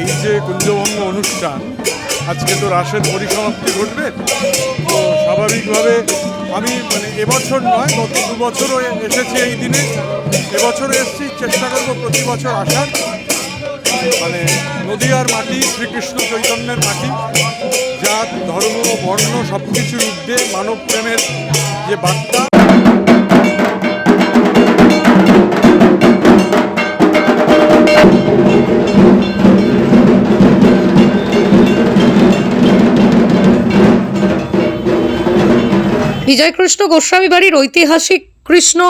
এই যে কুঞ্জভঙ্গ অনুষ্ঠান, আজকে তো রাসের পরিসমাপ্তি ঘটবে। তো স্বাভাবিকভাবে আমি মানে এবছর নয়, গত দু বছরও এসেছি এই দিনে। এবছর এসেছি, চেষ্টা করব প্রতি বছর আসার। মানে নদীয়ার মাটি, শ্রীকৃষ্ণ চৈতন্যের মাটি, জাত, ধর্ম, বর্ণ সব কিছুর ঊর্ধ্বে মানব প্রেমের যে বার্তা বিজয়কৃষ্ণ গোস্বামী বাড়ির ঐতিহাসিক কৃষ্ণ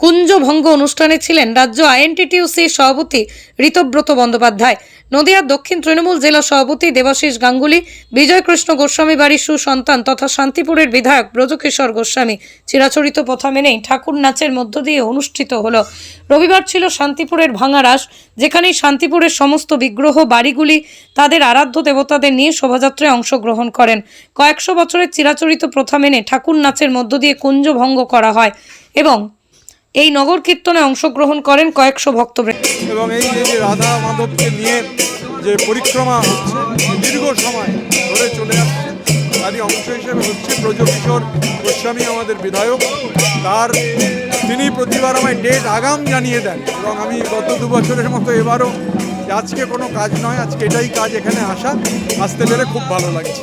কুঞ্জভঙ্গ অনুষ্ঠানে ছিলেন রাজ্য আইএনটিটিউসি সভাপতি ঋতব্রত বন্দ্যোপাধ্যায়। নদিয়ার দক্ষিণ তৃণমূল জেলা সভাপতি দেবাশিস গাঙ্গুলি, বিজয়কৃষ্ণ গোস্বামী বাড়ির সুসন্তান তথা শান্তিপুরের বিধায়ক ব্রজকিশোর গোস্বামী। চিরাচরিত প্রথা মেনেই ঠাকুর নাচের মধ্য দিয়ে অনুষ্ঠিত হলো। রবিবার ছিল শান্তিপুরের ভাঙারাস, যেখানেই শান্তিপুরের সমস্ত বিগ্রহ, বাড়িগুলি তাদের আরাধ্য দেবতাদের নিয়ে শোভাযাত্রায় অংশগ্রহণ করেন। কয়েকশো বছরের চিরাচরিত প্রথা মেনে ঠাকুর নাচের মধ্য দিয়ে কুঞ্জভঙ্গ করা হয় এবং এই নগর কীর্তনে অংশগ্রহণ করেন কয়েকশো ভক্তবৃন্দ। এবং এই যে রাধা মাধবকে নিয়ে যে পরিক্রমা হচ্ছে, দীর্ঘ সময় ধরে চলে আসছে, তারই অংশ হিসেবে হচ্ছে ব্রজকিশোর গোস্বামী আমাদের বিধায়ক। তার তিনি প্রতিবার আমায় ডেট আগাম জানিয়ে দেন এবং আমি গত দু বছরের মতো এবারও আজকে কোনো কাজ নয়, আজকে এটাই কাজ এখানে আসা, আসতে পেরে খুব ভালো লাগছে।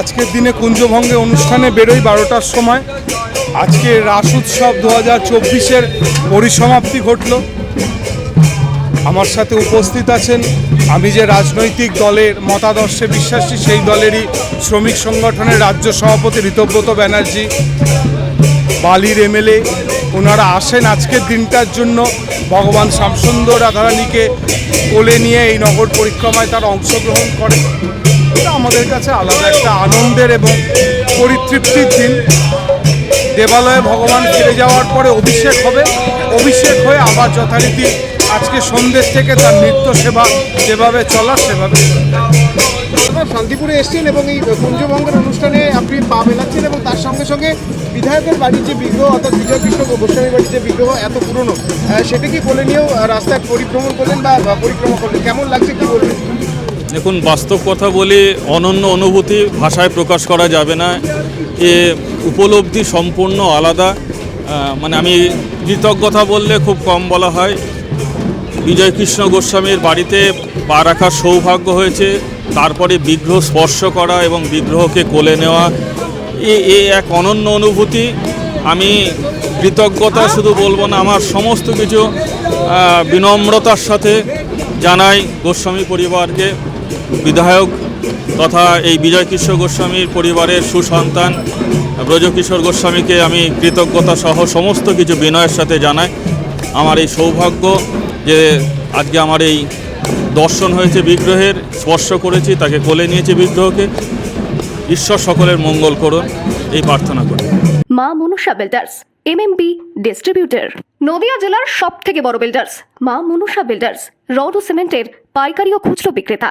আজকের দিনে কুঞ্জভঙ্গে অনুষ্ঠানে বেরোই বারোটার সময়। আজকে রাস উৎসব দু হাজার চব্বিশের পরিসমাপ্তি ঘটল। আমার সাথে উপস্থিত আছেন আমি যে রাজনৈতিক দলের মতাদর্শে বিশ্বাসী, সেই দলেরই শ্রমিক সংগঠনের রাজ্য সভাপতি ঋতব্রত ব্যানার্জি। বালির এমএলএ, ওনারা আসেন আজকের দিনটার জন্য। ভগবান শ্যামসুন্দর রাধারানীকে কোলে নিয়ে এই নগর পরিক্রমায় তারা অংশগ্রহণ করে এটা আমাদের কাছে আলাদা একটা আনন্দের এবং পরিতৃপ্তির দিন। দেবালয়ে ভগবান ফিরে যাওয়ার পরে অভিষেক হবে। অভিষেক হয়ে আবার যথারীতি আজকে সন্ধ্যের থেকে তার নৃত্য সেবা যেভাবে চলা সেভাবে শান্তিপুরে এসেছেন এবং এই কুঞ্জভঙ্গের অনুষ্ঠানে আপনি পা মেলাচ্ছেন এবং তার সঙ্গে সঙ্গে বিধায়কের বাড়ির যে বিগ্রহ অর্থাৎ বিজয় কৃষ্ণ গোস্বামী বাড়ির যে বিগ্রহ এত পুরনো সেটা কি কোলে নিয়েও রাস্তায় পরিভ্রমণ করলেন বা পরিক্রমা করলেন? কেমন লাগছে কি বলবেন? দেখুন, বাস্তব কথা বলি, অনন্য অনুভূতি ভাষায় প্রকাশ করা যাবে না। এ উপলব্ধি সম্পূর্ণ আলাদা। মানে আমি কৃতজ্ঞতা বললে খুব কম বলা হয়। বিজয় কৃষ্ণ গোস্বামীর বাড়িতে পা রাখার সৌভাগ্য হয়েছে। তারপরে বিগ্রহ স্পর্শ করা এবং বিগ্রহকে কোলে নেওয়া। এ এ এক অনন্য অনুভূতি। আমি কৃতজ্ঞতা শুধু বলব না, আমার সমস্ত কিছু বিনম্রতার সাথে জানাই গোস্বামী পরিবারকে। বিধায়ক তথা এই বিজয় কৃষ্ণ গোস্বামীর পরিবারের সুসন্তান ব্রজকিশোর গোস্বামীকে আমি কৃতজ্ঞতা সহ সমস্ত কিছু বিনয়ের সাথে জানাই। আমার এই সৌভাগ্য যে আজকে আমার এই দর্শন হয়েছে বিগ্রহের, স্পর্শ করেছি, তাকে কোলে নিয়েছি বিগ্রহকে। ঈশ্বর সকলের মঙ্গল করুন, এই প্রার্থনা করি। মা Manusha builders MMB distributor Nadia জেলার সব থেকে বড় বিল্ডার্স মা মনুষা বিল্ডার্স রড ও সিমেন্টের পাইকারি ও খুচরো বিক্রেতা।